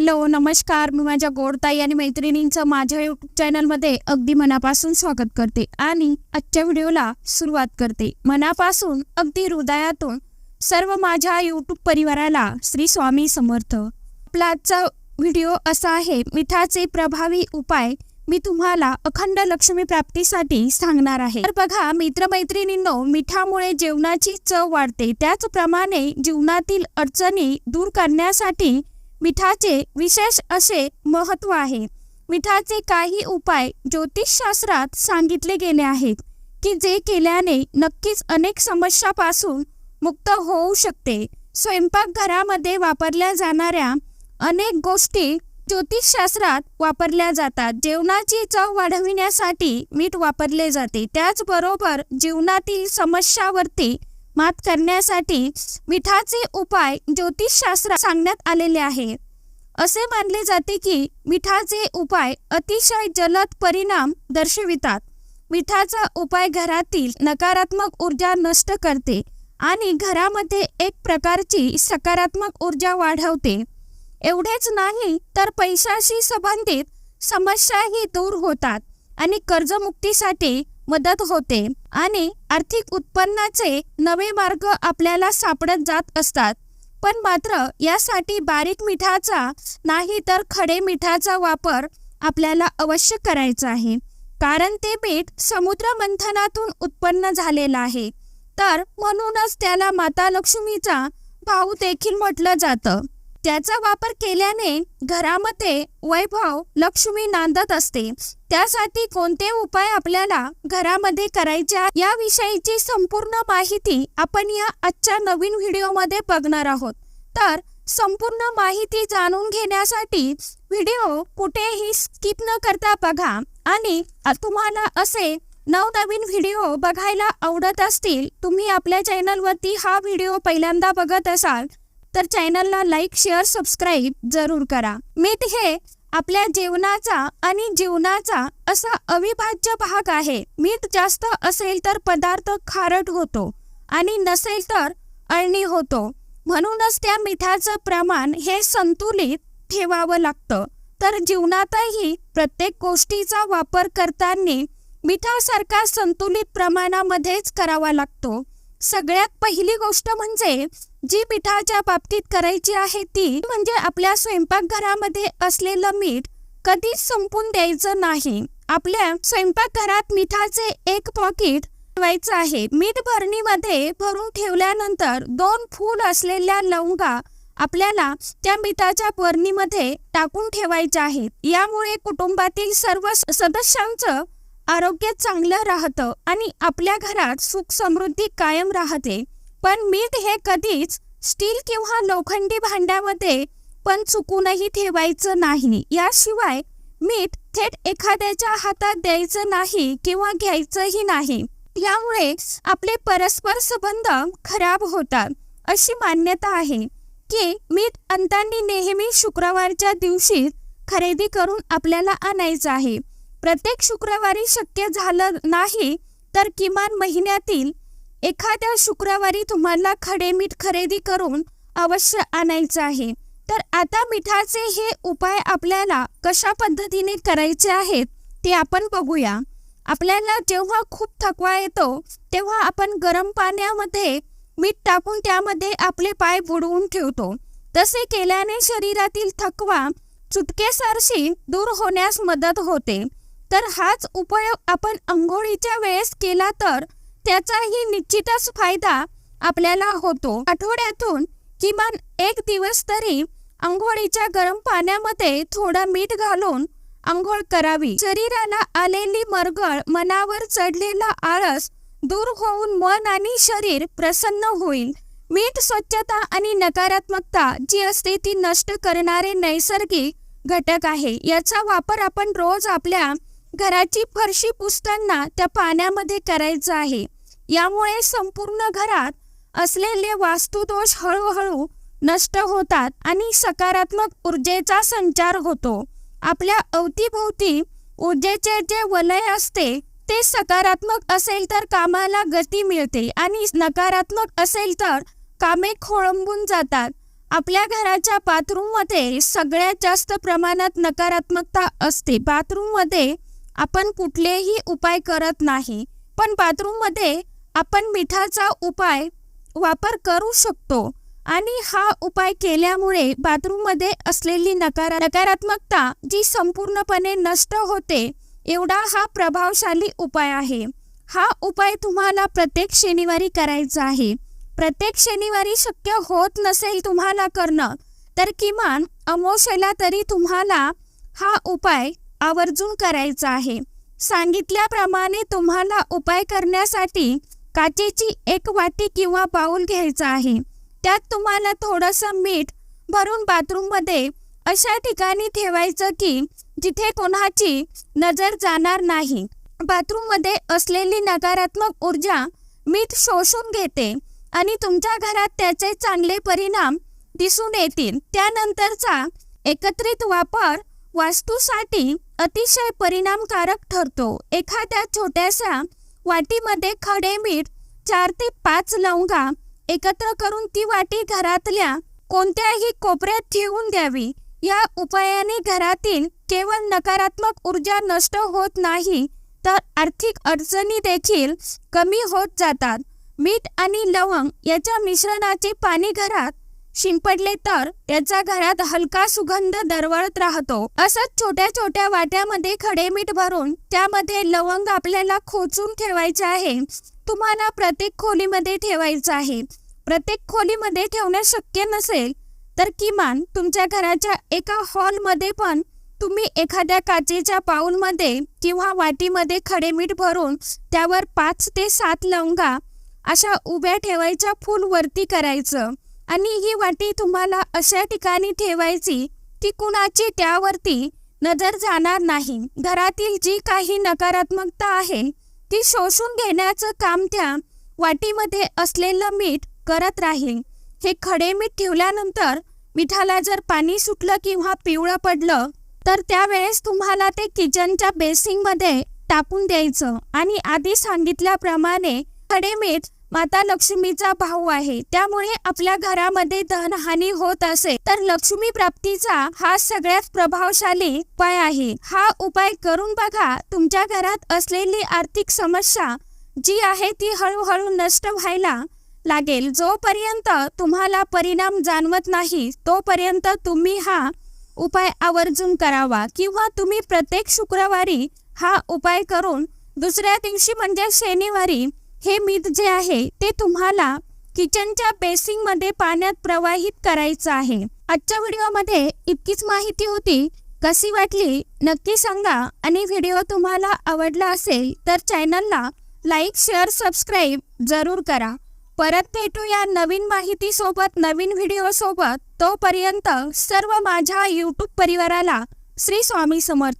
Hello नमस्कार. मी माझ्या गोडताई आणि मैत्रिणींचं माझ्या युट्यूब चॅनलमध्ये अगदी मनापासून स्वागत करते आणि आजच्या व्हिडिओला सुरुवात करते. मनापासून अगदी हृदयातून सर्व माझ्या यूट्यूब परिवाराला श्री स्वामी समर्थ. आपला आजचा व्हिडिओ असा आहे मिठाचे प्रभावी उपाय मी तुम्हाला अखंड लक्ष्मी प्राप्तीसाठी सांगणार आहे. तर बघा मित्रमैत्रिणींनो मिठामुळे जेवणाची चव वाढते. त्याचप्रमाणे जीवनातील अडचणी दूर करण्यासाठी मिठाचे विशेष असे महत्त्व आहे. मिठाचे काही उपाय ज्योतिषशास्त्रात सांगितले गेले आहेत की जे केल्याने नक्कीच अनेक समस्यापासून मुक्त होऊ शकते. स्वयंपाकघरामध्ये वापरल्या जाणाऱ्या अनेक गोष्टी ज्योतिषशास्त्रात वापरल्या जातात. जेवणाची चव वाढविण्यासाठी मीठ वापरले जाते. त्याचबरोबर जीवनातील समस्यावरती मात करण्यासाठी मिठाचे उपाय ज्योतिषशास्त्रात सांगण्यात आलेले आहे. असे मानले जाते की मिठाचे उपाय अतिशय जलद परिणाम दर्शवितात. मिठाचा उपाय घरातील नकारात्मक ऊर्जा नष्ट करते आणि घरामध्ये एक प्रकारची सकारात्मक ऊर्जा वाढवते. एवढेच नाही तर पैशाशी संबंधित समस्याही दूर होतात आणि कर्जमुक्तीसाठी मदत होते आणि आर्थिक उत्पन्नाचे नवे मार्ग आपल्याला सापडत जात असतात. पण मात्र यासाठी बारीक मिठाचा नाही तर खडे मिठाचा वापर आपल्याला अवश्य करायचा आहे. कारण ते पीठ समुद्र मंथनातून उत्पन्न झालेलं आहे. तर म्हणूनच त्याला माता लक्ष्मीचा भाऊ देखील म्हटलं जातं. त्याचा वापर केल्याने घरामध्ये वैभव लक्ष्मी नांदत असते. त्यासाठी कोणते उपाय आपल्याला घरामध्ये करायचे याविषयीची संपूर्ण माहिती आपण या आजच्या नवीन व्हिडिओमध्ये बघणार आहोत. तर संपूर्ण माहिती जाणून घेण्यासाठी व्हिडिओ कुठेही स्किप न करता बघा आणि तुम्हाला असे नवनवीन व्हिडिओ बघायला आवडत असतील तुम्ही आपल्या चॅनलवरती हा व्हिडिओ पहिल्यांदा बघत असाल तर चॅनलला लाईक शेअर सबस्क्राईब जरूर करा. मीठ हे आपल्या जेवणाचा आणि जीवनाचा असा अविभाज्य भाग आहे. मीठ जास्त असेल तर पदार्थ खारट होतो आणि नसेल तर अळणी होतो. म्हणूनच त्या मिठाचं प्रमाण हे संतुलित ठेवावं लागतं. तर जीवनातही प्रत्येक गोष्टीचा वापर करताना मिठासारखा संतुलित प्रमाणामध्येच करावा लागतो. सगळ्यात पहिली गोष्ट म्हणजे जी मिठाच्या बाबतीत करायची आहे ती म्हणजे आपल्या स्वयंपाकघरामध्ये असलेलं मीठ कधीच संपून द्यायचं नाही. आपल्या स्वयंपाकघरात मिठाचे एक पॉकेट ठेवायचं आहे. मीठ भरणीमध्ये भरून ठेवल्यानंतर दोन फूल असलेल्या लवंगा आपल्याला त्या मिठाच्या भरणीमध्ये टाकून ठेवायच्या आहेत. यामुळे कुटुंबातील सर्व सदस्यांचं आरोग्य चांगलं राहतं आणि आपल्या घरात सुख समृद्धी कायम राहते. पण मीठ हे कधीच स्टील किंवा लोखंडी भांड्यामध्ये पण चुकूनही ठेवायचं नाही. याशिवाय मीठ थेट एखाद्याच्या हातात द्यायचं नाही किंवा घ्यायचंही नाही. यामुळे आपले परस्पर संबंध खराब होतात. अशी मान्यता आहे की मीठ अंतांनी नेहमी शुक्रवारच्या दिवशी खरेदी करून आपल्याला आणायचं आहे. प्रत्येक शुक्रवारी शक्य झालं नाही तर किमान महिन्यातील एखाद्या शुक्रवारी तुम्हाला खडे मीठ खरेदी करून अवश्य आणायचं आहे. तर आता मिठाचे हे उपाय आपल्याला कशा पद्धतीने करायचे आहेत ते आपण बघूया. आपल्याला जेव्हा खूप थकवा येतो तेव्हा आपण गरम पाण्यामध्ये मीठ टाकून त्यामध्ये आपले पाय बुडवून ठेवतो. तसे केल्याने शरीरातील थकवा चुटकेसारशी दूर होण्यास मदत होते. तर हाच उपयोग आपण आंघोळीच्या वेळेस केला तर त्याचाही निश्चितच फायदा आपल्याला होतो. आठवड्यातून किमान एक दिवस तरी आंघोळीच्या गरम पाण्यामध्ये थोडं मीठ घालून आंघोळ करावी. शरीराला आलेली मरगळ मनावर चढलेला आळस दूर होऊन मन आणि शरीर प्रसन्न होईल. मीठ स्वच्छता आणि नकारात्मकता जी असते ती नष्ट करणारे नैसर्गिक घटक आहे. याचा वापर आपण रोज आपल्या घराची फरशी पुसताना त्या पाण्यामध्ये करायचं आहे. यामुळे संपूर्ण घरात असलेले वास्तुदोष हळूहळू नष्ट होतात आणि सकारात्मक ऊर्जेचा संचार होतो. आपल्या अवतीभोवती ऊर्जेचे जे वलय असते ते सकारात्मक असेल तर कामाला गती मिळते आणि नकारात्मक असेल तर कामे खोळंबून जातात. आपल्या घराच्या बाथरूममध्ये सगळ्यात जास्त प्रमाणात नकारात्मकता असते. बाथरूममध्ये आपण कुठलेही उपाय करत नाही पण बाथरूममध्ये आपण मिठाचा उपाय वापर करू शकतो. आणि हा उपाय केल्यामुळे बाथरूममध्ये असलेली नकारा नकारात्मकता जी संपूर्णपणे नष्ट होते एवढा हा प्रभावशाली उपाय आहे. हा उपाय तुम्हाला प्रत्येक शनिवारी करायचा आहे. प्रत्येक शनिवारी शक्य होत नसेल तुम्हाला करणं तर किमान अमोशेला तरी तुम्हाला हा उपाय आवर्जून करायचा आहे. सांगितल्याप्रमाणे तुम्हाला उपाय करण्यासाठी काचेची एक वाटी किंवा बाऊल घ्यायचा आहे. त्यात तुम्हाला थोडंसं मीठ भरून बाथरूममध्ये अशा ठिकाणी ठेवायचं की जिथे कोणाची नजर जाणार नाही. बाथरूममध्ये असलेली नकारात्मक ऊर्जा मीठ शोषून घेते आणि तुमच्या घरात त्याचे चांगले परिणाम दिसून येतील. त्यानंतरचा एकत्रित वापर वास्तूसाठी अतिशय परिणामकारक ठरतो. एखाद्या छोट्याशा वाटीमध्ये खडे मीठ चार ते पाच लवंगा एकत्र करून ती वाटी घरातल्या कोणत्याही कोपऱ्यात ठेवून द्यावी. या उपायाने घरातील केवळ नकारात्मक ऊर्जा नष्ट होत नाही तर आर्थिक अडचणी देखील कमी होत जातात. मीठ आणि लवंग याच्या मिश्रणाचे पाणी घरात शिंपडले तर त्याचा घरात हलका सुगंध दरवळत राहतो. असंच छोट्या छोट्या वाट्यामध्ये खडे मीठ भरून त्यामध्ये लवंग आपल्याला खोचून ठेवायचे आहे. तुम्हाला प्रत्येक खोलीमध्ये ठेवायचं आहे. प्रत्येक खोलीमध्ये ठेवणं शक्य नसेल तर किमान तुमच्या घराच्या एका हॉलमध्ये पण तुम्ही एखाद्या काचेच्या पाऊलमध्ये किंवा वाटीमध्ये खडे मीठ भरून त्यावर पाच ते सात लवंगा अशा उभ्या ठेवायच्या फूल वरती करायचं. आणि ही वाटी तुम्हाला अशा ठिकाणी ठेवायची की कुणाची त्यावरती नजर जाणार नाही. घरातील जी काही नकारात्मकता आहे ती शोषून घेण्याचं काम त्या वाटीमध्ये असलेलं मीठ करत राहील. हे खडे मीठ ठेवल्यानंतर मिठाला जर पाणी सुटलं किंवा पिवळं पडलं तर त्यावेळेस तुम्हाला ते किचनच्या बेसिंगमध्ये टाकून द्यायचं. आणि आधी सांगितल्याप्रमाणे खडे मीठ माता लक्ष्मीचा भाऊ आहे. त्यामुळे आपल्या घरामध्ये धनहानी होत असे. तर लक्ष्मी प्राप्तीचा हा सगळ्यात प्रभावशाली उपाय आहे. हा उपाय करून बघा तुमच्या घरात असलेली आर्थिक समस्या जी आहे ती हळूहळू नष्ट व्हायला लागेल. जोपर्यंत तुम्हाला परिणाम जाणवत नाही तोपर्यंत तुम्ही हा उपाय आवर्जून करावा किंवा तुम्ही प्रत्येक शुक्रवारी हा उपाय करून दुसऱ्या दिवशी म्हणजे शनिवारी हे मीठ जे आहे ते तुम्हाला किचनच्या बेसिंगमध्ये पाण्यात प्रवाहित करायचं आहे. आजच्या व्हिडिओमध्ये इतकीच माहिती होती. कशी वाटली? नक्की सांगा. आणि व्हिडिओ तुम्हाला आवडला असेल तर चॅनलला लाईक शेअर सबस्क्राईब जरूर करा. परत भेटूया नवीन माहितीसोबत नवीन व्हिडिओसोबत. तोपर्यंत सर्व माझ्या यूट्यूब परिवाराला श्री स्वामी समर्थ.